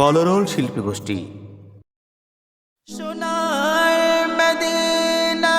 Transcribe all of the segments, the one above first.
কলরল শিল্পী গোষ্ঠী। সোনার মদিনা।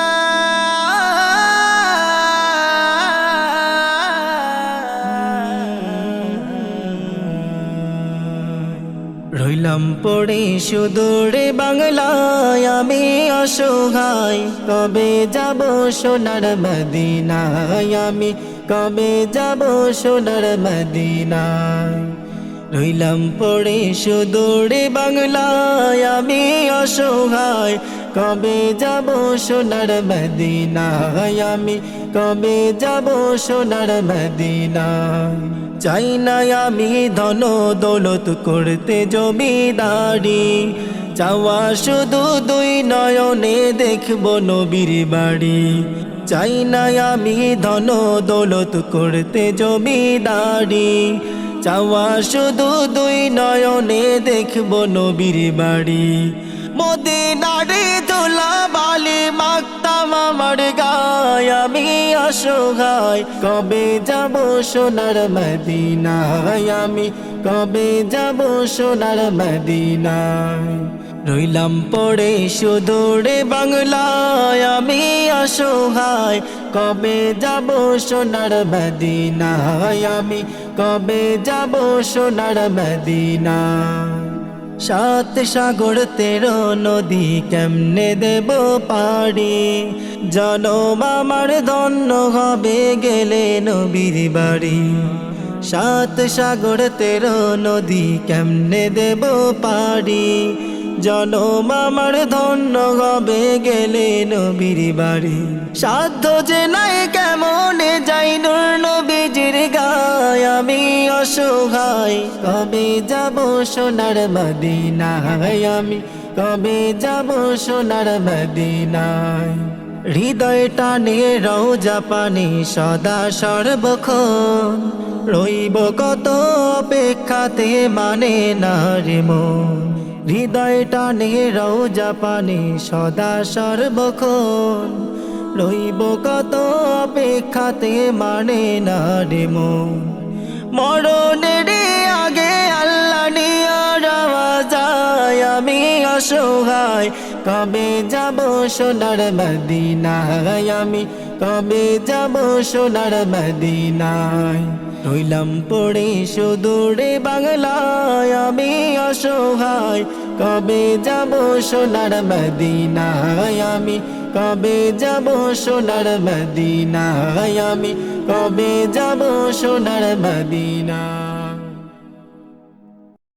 রইলাম পড়ে সুদূরে বাংলায়, আমি অসহায়। কবে যাব সোনার মদিনায়? আমি কবে যাব সোনার মদিনায়? রইলাম পড়ে সুদূরে বাংলায়, আমি অসহায়। কবে যাব সোনার মদিনায়? আমি কবে যাব সোনার মদিনায়? চাই না আমি ধন দৌলত করতে জমিদারি। চাওয়া শুধু দুই নয়নে দেখব নবীর বাড়ি। চাই না আমি ধন দৌলত করতে জমিদারি। চাওয়া শুধু দুই নয়নে দেখব নবীর বাড়ি। মদিনারে দোলা বালি মাকতাম আমার গায়, আমি অসহায়। কবে যাব সোনার মদিনায়? আমি কবে যাব সোনার মদিনায়? রইলাম পড়ে সুদূরে বাংলায়, আমি অসহায়। কবে যাব সোনার মদিনায়? আমি কবে যাব সোনার মদিনা সাত সাগর তেরো নদী কেমনে দেব পাড়ি? জনম আমার ধন্য হবে গেলে নবীর বাড়ি। সাত সাগর তেরো নদী কেমনে দেব পারি জনম আমার ধন্য হবে গেলে নবীর বাড়ি? সাধ্য যে নাই কেমনে যাই নূর নবীজির গায়? আমি অসহায়, কবে যাব সোনার মদিনায়? আমি কবে যাব সোনার মদিনায়? হৃদয় টানে রৌজা পানি সদা সর্বক্ষণ। রইব কত অপেক্ষাতে মানে না রে মন। হৃদয় টানে রৌজা পানি সদা সর্বক্ষণ। রইব কত অপেক্ষাতে মানে না রে মরণের আমি অসহায়। কবে যাব সোনার মদিনায়? আমি কবে যাব সোনার মদিনায়? রইলাম পড়ে সুদূরে বাংলায়। আমি অসহায়। কবে যাব সোনার মদিনায়? আমি কবে যাব সোনার মদিনায়? আমি কবে যাব সোনার মদিনা